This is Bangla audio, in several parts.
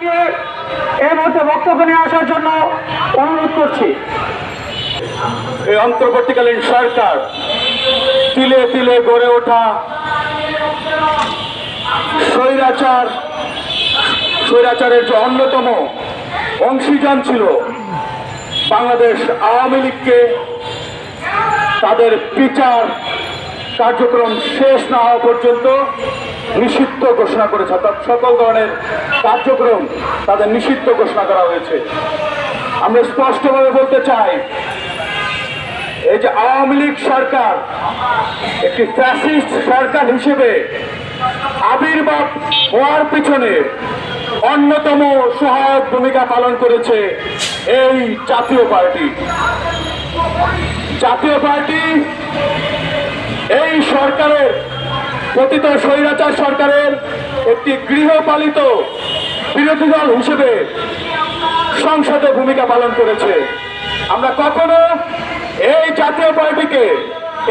এই মুহূর্তে বক্তব্য আসার জন্য অনুরোধ করছি। এই অন্তর্বর্তীকালীন সরকার তিলে তিলে গড়ে ওঠা স্বৈরাচার, স্বৈরাচারের যে অন্যতম অংশীজন ছিল বাংলাদেশ আওয়ামী লীগকে, তাদের বিচার কার্যক্রম শেষ না হওয়া পর্যন্ত নিষিদ্ধ ঘোষণা করেছে, অর্থাৎ সকল ধরনের কার্যক্রম তাদের নিষিদ্ধ ঘোষণা করা হয়েছে। আমরা স্পষ্টভাবে বলতে চাই, এই যে আওয়ামী লীগ সরকার, একটি ফ্যাসিস্ট সরকার হিসেবে আবির্ভাব হওয়ার পিছনে অন্যতম সহায়ক ভূমিকা পালন করেছে এই জাতীয় পার্টি। জাতীয় পার্টি এই সরকারের পতিত স্বৈরাচার সরকারের একটি গৃহপালিত বিরোধী দল হিসেবে সংসদে ভূমিকা পালন করেছে। আমরা কখনো এই জাতীয় পার্টিকে,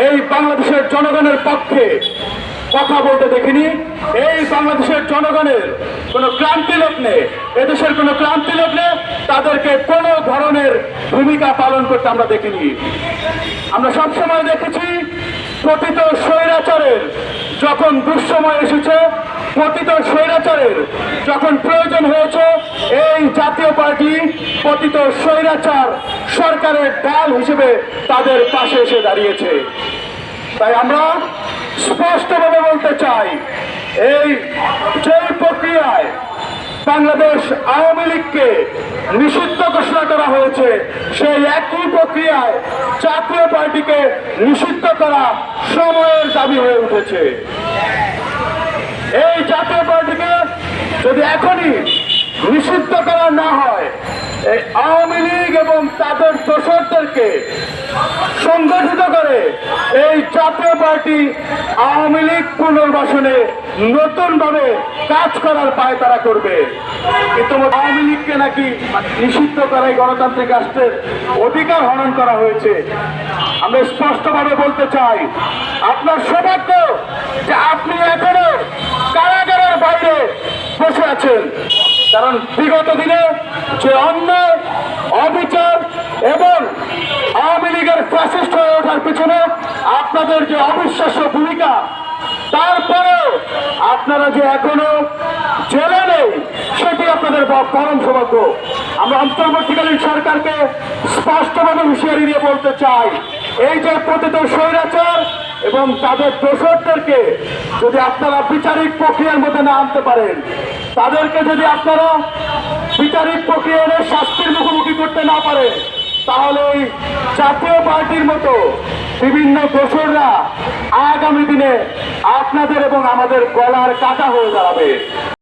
এই বাংলাদেশের জনগণের পক্ষে কথা বলতে দেখিনি। এই বাংলাদেশের জনগণের কোনো ক্রান্তি লগ্নে এদেশের কোনো ক্রান্তি লগ্নে তাদেরকে কোনো ধরনের ভূমিকা পালন করতে আমরা দেখিনি। আমরা সবসময় দেখেছি পতিত স্বৈরাচারের যখন দুঃসময় এসেছে, পতিত স্বৈরাচারের যখন প্রয়োজন হয়েছে, এই জাতীয় পার্টি পতিত স্বৈরাচার সরকারের ডাল হিসেবে তাদের পাশে এসে দাঁড়িয়েছে। তাই আমরা স্পষ্টভাবে বলতে চাই, এই যে বাংলাদেশ আওয়ামী লীগকে নিষিদ্ধ ঘোষণা করা হয়েছে। সেই একই প্রক্রিয়ায় জাতীয় পার্টিকে নিষিদ্ধ করা সময়ের দাবি হয়ে উঠেছে। এই জাতীয় পার্টিকে যদি এখনই নিষিদ্ধ করা না হয়, এই আওয়ামী লীগ এবং তাদের দোষরদেরকে সংগঠিত করে এই জাতীয় পার্টি আওয়ামী লীগ পুনর্বাসনে নতুনভাবে কাজ করার পায় তারা করবে। কিন্তু আওয়ামী লীগকে নাকি নিষিদ্ধ করাই গণতান্ত্রিক রাষ্ট্রের অধিকার হনন করা হয়েছে। আমরা স্পষ্টভাবে বলতে চাই, আপনার সৌভাগ্য যে আপনি এখনও কারাগারের বাইরে বসে আছেন। কারণ বিগত দিনে যে অন্যায় অবিচার এবং আওয়ামী লীগের ফ্যাসিস্ট হয়ে ওঠার পিছনে আপনাদের যে অবিশ্বাস্য ভূমিকা, তারপরেও আপনারা যে এখনও জেলে নেই, সেটি আপনাদের পরম সৌভাগ্য। আমরা অন্তর্বর্তীকালীন সরকারকে স্পষ্টভাবে হুঁশিয়ারি দিয়ে বলতে চাই, এই যে পতিত স্বৈরাচার এবং তাদের দোষরদেরকে যদি আপনারা বিচারিক প্রক্রিয়ার মধ্যে না আনতে পারেন, তাদেরকে যদি আপনারা বিচারিক প্রক্রিয়া শাস্তির মুখোমুখি করতে না পারেন তাহলে ওই জাতীয় পার্টির মতো বিভিন্ন দোষররা আগামী দিনে আপনাদের এবং আমাদের গলার কাটা হয়ে দাঁড়াবে।